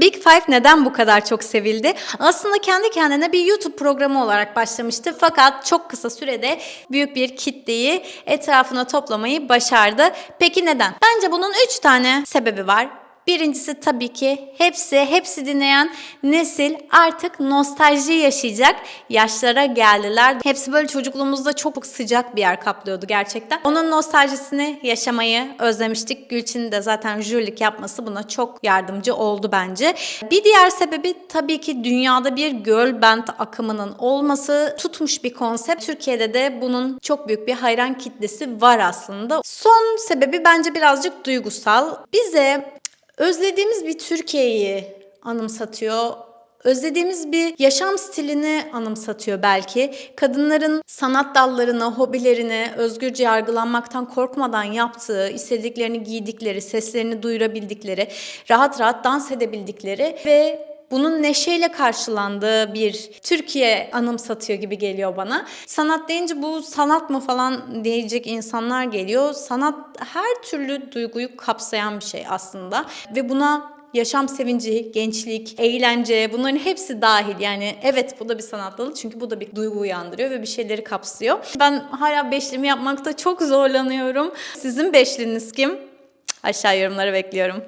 Big Five neden bu kadar çok sevildi? Aslında kendi kendine bir YouTube programı olarak başlamıştı fakat çok kısa sürede büyük bir kitleyi etrafına toplamayı başardı. Peki neden? Bence bunun 3 tane sebebi var. Birincisi tabii ki hepsi, hepsi dinleyen nesil artık nostalji yaşayacak yaşlara geldiler. Hepsi böyle çocukluğumuzda çok sıcak bir yer kaplıyordu gerçekten. Onun nostaljisini yaşamayı özlemiştik. Gülçin'in de zaten jürilik yapması buna çok yardımcı oldu bence. Bir diğer sebebi tabii ki dünyada bir girl band akımının olması tutmuş bir konsept. Türkiye'de de bunun çok büyük bir hayran kitlesi var aslında. Son sebebi bence birazcık duygusal. Bize özlediğimiz bir Türkiye'yi anımsatıyor. Özlediğimiz bir yaşam stilini anımsatıyor belki. Kadınların sanat dallarını, hobilerini özgürce yargılanmaktan korkmadan yaptığı, istediklerini giydikleri, seslerini duyurabildikleri, rahat rahat dans edebildikleri ve bunun neşeyle karşılandığı bir Türkiye anımsatıyor gibi geliyor bana. Sanat deyince bu sanat mı falan diyecek insanlar geliyor. Sanat her türlü duyguyu kapsayan bir şey aslında ve buna yaşam sevinci, gençlik, eğlence bunların hepsi dahil. Yani evet bu da bir sanat dalı çünkü bu da bir duygu uyandırıyor ve bir şeyleri kapsıyor. Ben hala beşlimi yapmakta çok zorlanıyorum. Sizin beşliniz kim? Aşağı yorumlara bekliyorum.